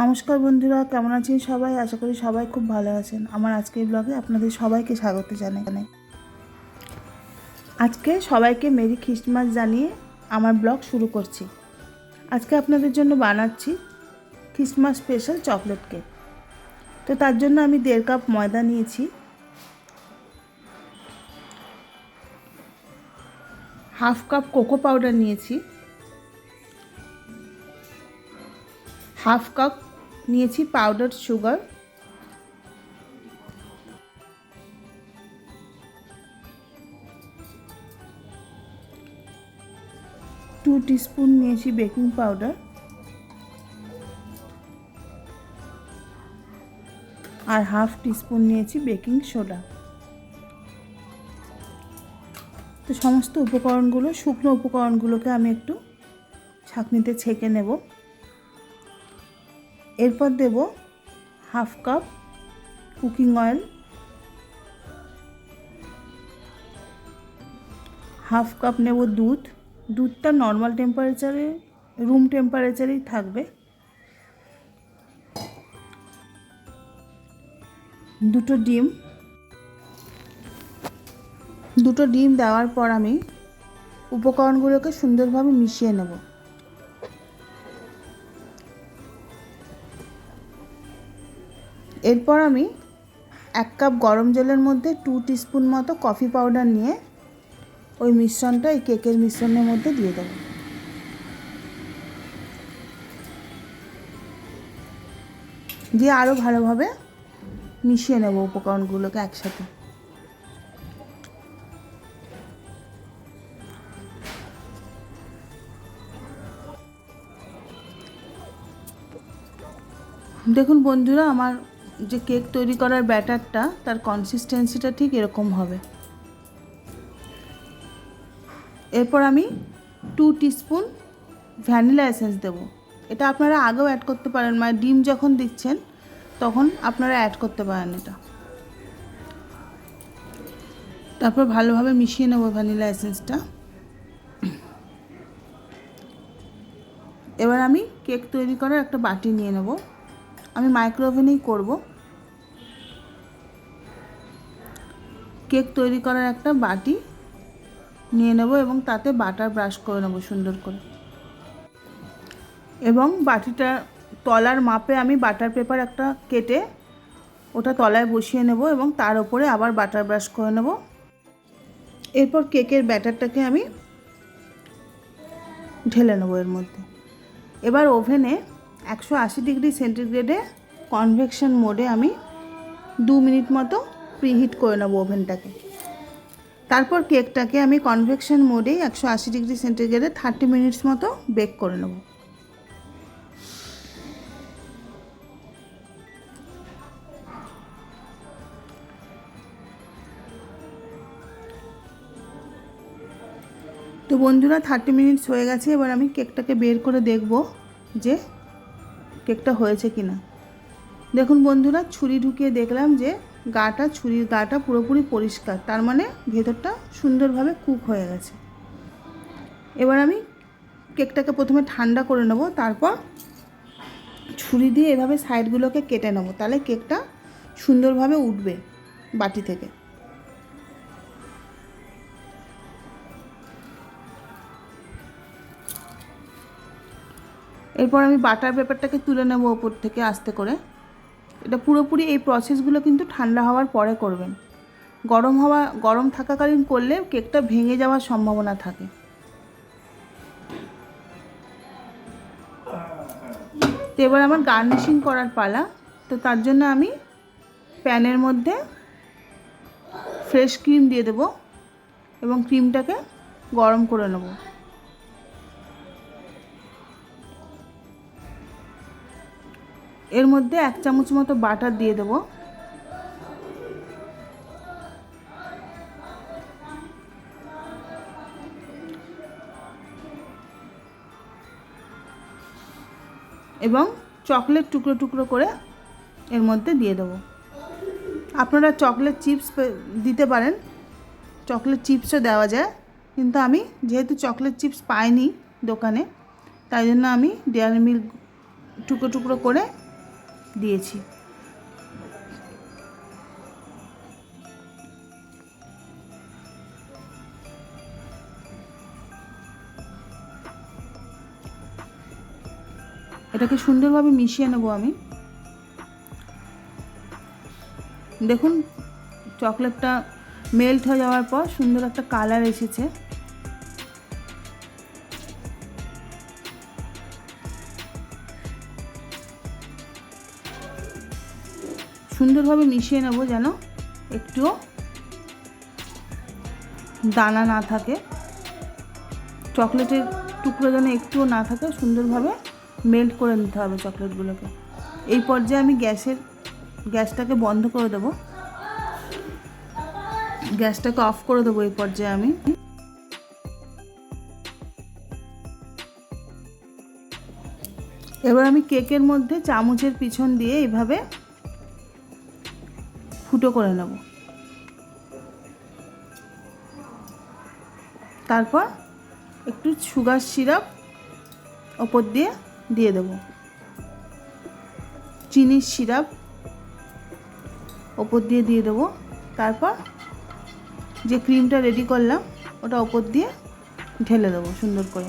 নমস্কার বন্ধুরা, কেমন আছেন সবাই? আশা করি সবাই খুব ভালো আছেন। আমার আজকের ব্লগে আপনাদের সবাইকে স্বাগত জানাই। আজকে সবাইকে মেরি খ্রিস্টমাস জানিয়ে আমার ব্লগ শুরু করছি। আজকে আপনাদের জন্য বানাচ্ছি খ্রিস্টমাস স্পেশাল চকলেট কেক তো তার জন্য আমি দেড় কাপ ময়দা নিয়েছি। হাফ কাপ কোকো পাউডার নিয়েছি। হাফ কাপ নিয়েছি পাউডার সুগার টু টিস্পুন নিয়েছি বেকিং পাউডার আর হাফ টিস্পুন নিয়েছি বেকিং সোডা তো সমস্ত উপকরণগুলো, শুকনো উপকরণগুলোকে আমি একটু ছাঁকনিতে ছেঁকে নেব। এরপর দেব half cup cooking oil, half cup নেব দুধ। দুধটা নর্মাল টেম্পারেচারে রুম টেম্পারেচারেই থাকবে। দুটো ডিম। দুটো ডিম দেওয়ার পর আমি উপকরণগুলোকে সুন্দরভাবে মিশিয়ে নেব। এরপর আমি এক কাপ গরম জলের মধ্যে টু টিস্পুন মতো কফি পাউডার নিয়ে ওই মিশ্রণটা, এই কেকের মিশ্রণের মধ্যে দিয়ে দেবো। দিয়ে আরও ভালোভাবে মিশিয়ে নেব উপকরণগুলোকে একসাথে। দেখুন বন্ধুরা, আমার যে কেক তৈরি করার ব্যাটারটা, তার কনসিস্টেন্সিটা ঠিক এরকম হবে। এরপর আমি টু টিস্পুন ভ্যানিলা এসেন্স দেবো। এটা আপনারা আগেও অ্যাড করতে পারেন মানে ডিম যখন দিচ্ছেন, তখন আপনারা অ্যাড করতে পারেন এটা। তারপর ভালোভাবে মিশিয়ে নেব ভ্যানিলা এসেন্সটা এবার আমি কেক তৈরি করার একটা বাটি নিয়ে নেব। আমি মাইক্রোওভেনেই করব। কেক তৈরি করার একটা বাটি নিয়ে নেব এবং তাতে বাটার ব্রাশ করে নেব সুন্দর করে। এবং বাটিটা তলার মাপে আমি বাটার পেপার একটা কেটে ওটা তলায় বসিয়ে নেব এবং তার উপরে আবার বাটার ব্রাশ করে নেব। এরপর কেকের ব্যাটারটাকে আমি ঢেলে নেব এর মধ্যে। এবার ওভেনে একশো আশি ডিগ্রি সেন্টিগ্রেডে কনভেকশন মোডে আমি দু মিনিট মতো প্রিহিট করে নেব ওভেনটাকে। তারপর কেকটাকে আমি কনভেকশন মোডেই একশো আশি ডিগ্রি সেন্টিগ্রেডে থার্টি মিনিটস মতো বেক করে নেব। তো বন্ধুরা থার্টি মিনিটস হয়ে গেছে, এবার আমি কেকটাকে বের করে দেখব যে কেকটা হয়েছে কি না দেখুন বন্ধুরা, ছুরি ঢুকিয়ে দেখলাম যে গাটা, ছুরির গাটা পুরোপুরি পরিষ্কার। তার মানে ভেতরটা সুন্দরভাবে কুক হয়ে গেছে। এবার আমি কেকটাকে প্রথমে ঠান্ডা করে নেব, তারপর ছুরি দিয়ে এভাবে সাইডগুলোকে কেটে নেব। তাহলে কেকটা সুন্দরভাবে উঠবে বাটি থেকে। এরপর আমি বাটার পেপারটাকে তুলে নেব ওপর থেকে আস্তে করে। এটা পুরোপুরি এই প্রসেসগুলো কিন্তু ঠান্ডা হওয়ার পরে করবেন। গরম হওয়া, গরম থাকাকালীন করলে কেকটা ভেঙে যাওয়ার সম্ভাবনা থাকে। তো এবার আমার গার্নিশিং করার পালা। তো তার জন্য আমি প্যানের মধ্যে ফ্রেশ ক্রিম দিয়ে দেবো এবং ক্রিমটাকে গরম করে নেব। এর মধ্যে এক চামচ মতো বাটার দিয়ে দেবো। এবং চকলেট টুকরো টুকরো করে এর মধ্যে দিয়ে দেবো। আপনারা চকলেট চিপস দিতে পারেন। চকলেট চিপসও দেওয়া যায়। কিন্তু আমি যেহেতু চকলেট চিপস পাইনি দোকানে, তাই জন্য আমি ডেয়ারি মিল্ক টুকরো টুকরো করে দিয়েছি। এটাকে সুন্দরভাবে মিশিয়ে নেব আমি। দেখুন, চকলেটটা মেল্ট হয়ে যাওয়ার পর সুন্দর একটা কালার এসেছে। সুন্দরভাবে মিশিয়ে নেব যেন একটুও দানা না থাকে। চকলেটের টুকরো যেন একটুও না থাকে, সুন্দরভাবে মেল্ট করে নিতে হবে চকলেটগুলোকে। এই পর্যায়ে আমি গ্যাসের, গ্যাসটাকে বন্ধ করে দেবো। গ্যাসটাকে অফ করে দেবো এই পর্যায়ে আমি। এবার আমি কেকের মধ্যে চামচের পিছন দিয়ে এইভাবে ফুটো করে নেব। তারপর একটু সুগার সিরাপ ওপর দিয়ে দিয়ে দেব। চিনির সিরাপ ওপর দিয়ে দিয়ে দেবো। তারপর যে ক্রিমটা রেডি করলাম, ওটা ওপর দিয়ে ঢেলে দেবো সুন্দর করে।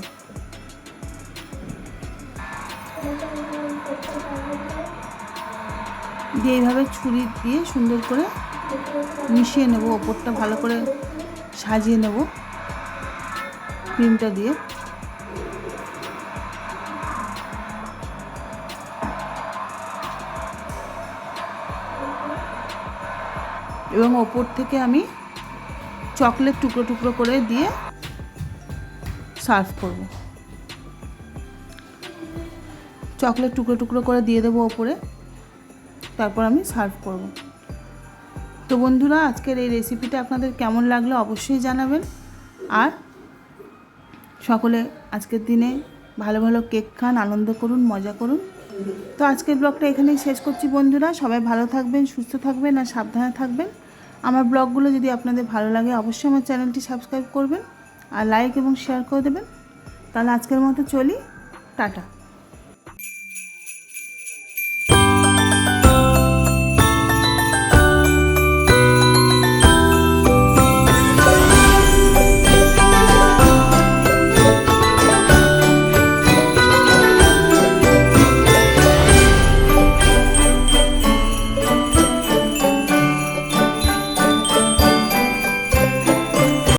দিয়ে এইভাবে ছুরি দিয়ে সুন্দর করে মিশিয়ে নেব, ওপরটা ভালো করে সাজিয়ে নেব ক্রিমটা দিয়ে। এবং ওপর থেকে আমি চকলেট টুকরো টুকরো করে দিয়ে সার্ভ করব। চকলেট টুকরো টুকরো করে দিয়ে দেবো ওপরে। তারপর আমি সার্ভ করব। তো বন্ধুরা, আজকের এই রেসিপিটা আপনাদের কেমন লাগল অবশ্যই জানাবেন। আর সকলে আজকের দিনে ভালো ভালো কেক খান, আনন্দ করুন, মজা করুন। তো আজকের ব্লগটা এখানেই শেষ করছি বন্ধুরা। সবাই ভালো থাকবেন, সুস্থ থাকবেন আর সাবধানে থাকবেন। আমার ব্লগগুলো যদি আপনাদের ভালো লাগে, অবশ্যই আমার চ্যানেলটি সাবস্ক্রাইব করবেন আর লাইক এবং শেয়ার করে দেবেন। তাহলে আজকের মতো চলি, টাটা।